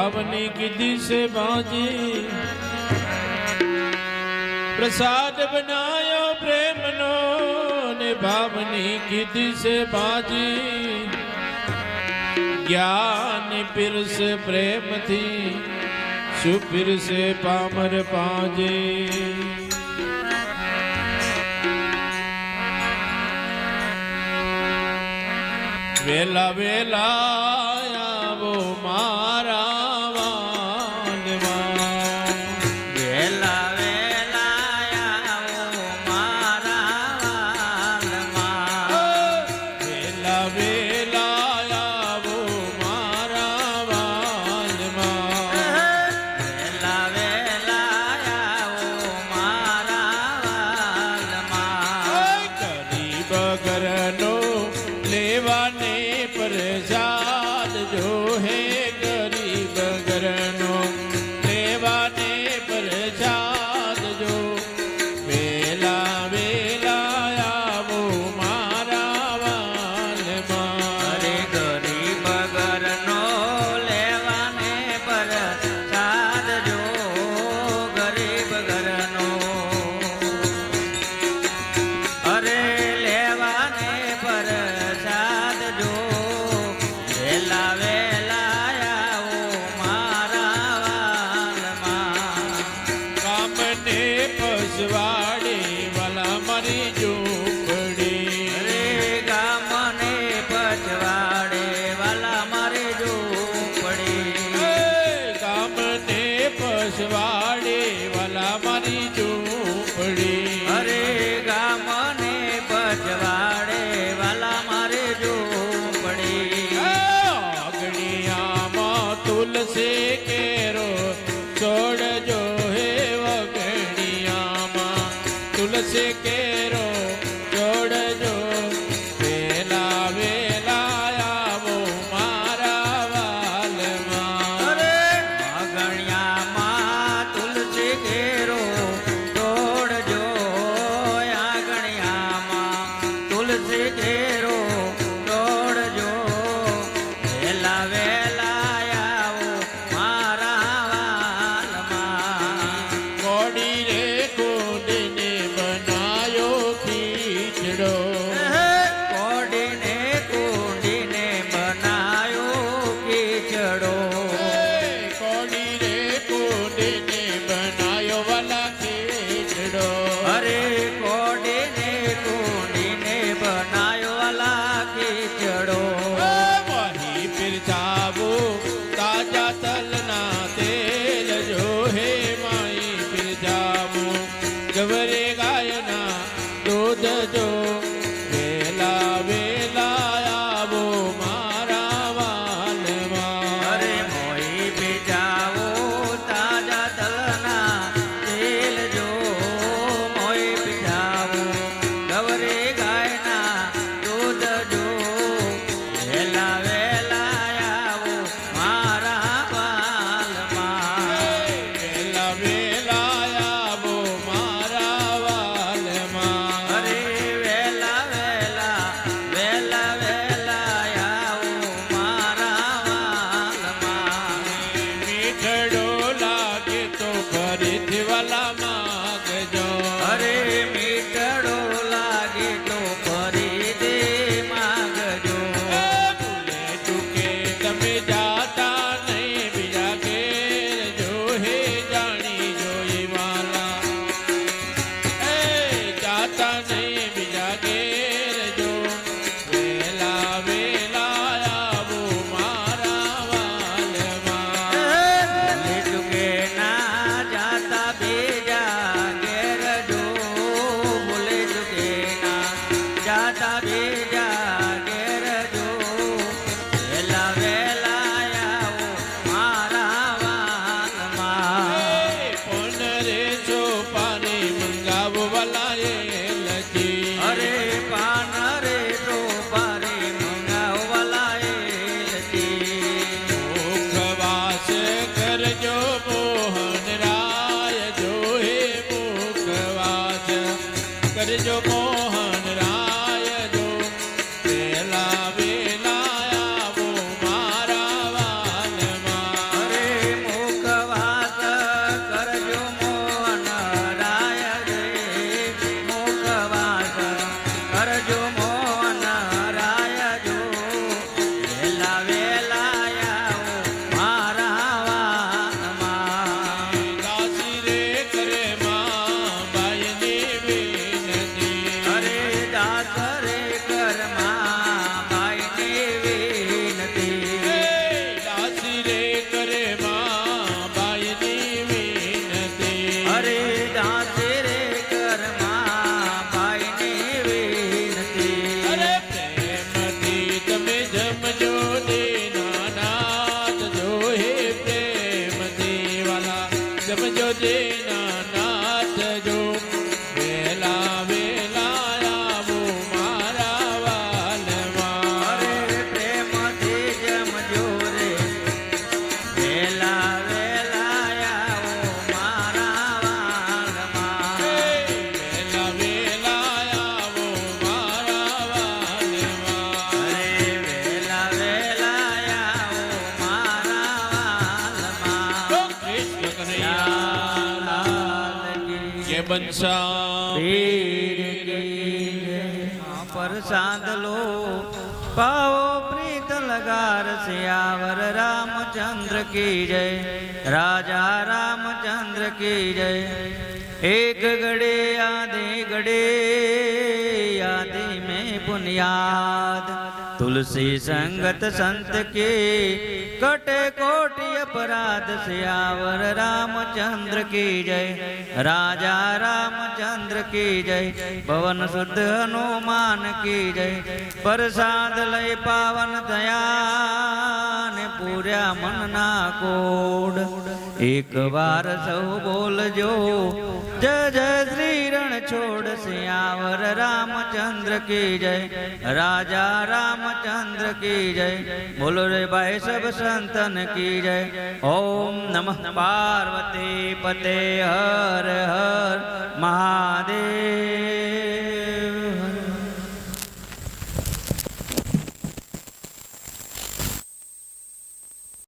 पावनी गिदी से बाजी। प्रसाद बनायो प्रेम नो ने भावनी गिदी से बाजी। ज्ञान पिर से प्रेम थी सुपिर से पामर पाजे। वेला वेला आया वो मारा સેવાને પ્રજા છે કેરો. ಗವರೇ राधा કે બંશા પ્રસાદ લો, પાવો પ્રીત લગાર સિયાવર રામચંદ્ર કી જય, રાજા રામચંદ્ર કી જય. એક ગડે, આધે ગડે, આધે મેં બુનિયાદ તુલસી સંગત સંત કે કટે કોટી અપરાધ શ્યાવર રામચંદ્ર કી જય, રાજા રામચંદ્ર કી જય, ભવન શુદ્ધ હનુમાન કી જય, પ્રસાદ લઈ પાવન થયા પૂર્યા મનના કોડ. એક વાર સૌ બોલજો, જય જય શ્રી રણ છોડ સિયાવર રામચંદ્ર કી જય, રાજા રામચંદ્ર કી જય, બોલો રે ભાઈ સબ સંતન કી જય. ઓમ નમઃ પાર્વતી પતે હર હર મહાદેવ.